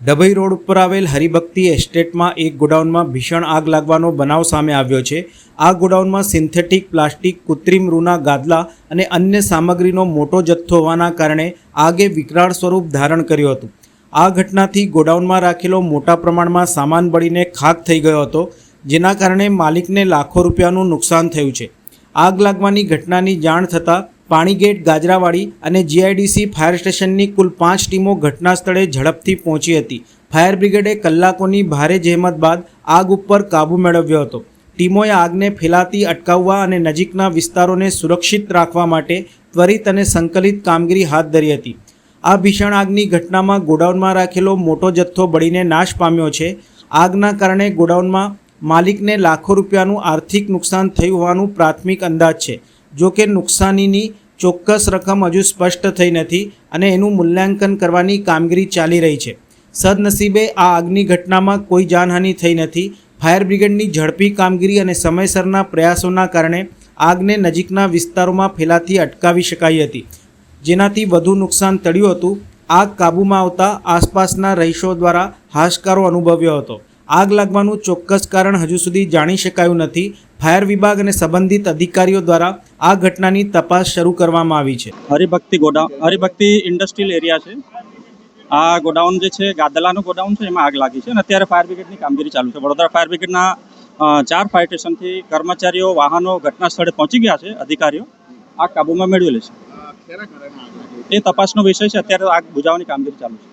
ડભઈ road ઉપર આવેલ હરિભક્તિ એસ્ટેટમાં એક ગોડાઉનમાં ભીષણ આગ લાગવાનો બનાવ સામે આવ્યો છે. આ ગોડાઉનમાં સિન્થેટિક, પ્લાસ્ટિક, કૃત્રિમ રૂના ગાદલા અને અન્ય સામગ્રીનો મોટો જથ્થો હોવાના કારણે આગે વિકરાળ સ્વરૂપ ધારણ કર્યું હતું. આ ઘટનાથી ગોડાઉનમાં રાખેલો મોટા પ્રમાણમાં સામાન બળીને ખાક થઈ ગયો હતો, જેના કારણે માલિકને લાખો રૂપિયાનું નુકસાન થયું છે. આગ લાગવાની ઘટનાની જાણ થતાં પાણીગેટ, ગાજરાવાડી અને જીઆઈડીસી ફાયર સ્ટેશનની કુલ પાંચ ટીમો ઘટના સ્થળે ઝડપથી પહોંચી હતી. ફાયર બ્રિગેડે કલાકોની ભારે જહેમત બાદ આગ ઉપર કાબૂ મેળવ્યો હતો. ટીમોએ આગને ફેલાતી, અટકાવવા અને નજીકના વિસ્તારોને સુરક્ષિત રાખવા માટે ત્વરિત અને સંકલિત કામગીરી હાથ ધરી હતી. આ ભીષણ આગની ઘટનામાં ગોડાઉનમાં રાખેલો મોટો જથ્થો બળીને નાશ પામ્યો છે. આગના કારણે ગોડાઉનમાં માલિકને લાખો રૂપિયાનું આર્થિક નુકસાન થયું હોવાનું પ્રાથમિક અંદાજ છે. જો કે નુકસાનીની ચોક્કસ રકમ હજુ સ્પષ્ટ થઈ નથી અને એનું મૂલ્યાંકન કરવાની કામગીરી ચાલી રહી છે. સદનસીબે આ આગની ઘટનામાં કોઈ જાનહાનિ થઈ નથી. ફાયર બ્રિગેડની ઝડપી કામગીરી અને સમયસરના પ્રયાસોના કારણે આગને નજીકના વિસ્તારોમાં ફેલાતી અટકાવી શકાઈ હતી. જેનાથી વધુ નુકસાન ટળ્યું હતું. આગ કાબૂમાં આવતા આસપાસના રહીશો દ્વારા હાશકારો અનુભવ્યો હતો. આગ લાગવાનું ચોક્કસ કારણ હજુ સુધી જાણી શકાયું નથી. ફાયર વિભાગ અને સંબંધિત અધિકારીઓ દ્વારા આ ઘટનાની તપાસ શરૂ કરવામાં આવી છે. Haribhakti godown Haribhakti industrial area છે. આ ગોડાઉન જે છે ગાદલાનું ગોડાઉન છે એમાં આગ લાગી છે અને અત્યારે ફાયર બ્રિગેડની કામગીરી ચાલુ છે. વડોદરા ફાયર બ્રિગેડના ચાર ફાયર સ્ટેશનથી કર્મચારીઓ વાહનો ઘટના સ્થળે પહોંચી ગયા છે અધિકારીઓ. આગ કાબૂમાં મેળવેલી છે. એ તપાસનો વિષય છે. અત્યારે આગ બુજાવવાની કામગીરી ચાલુ છે.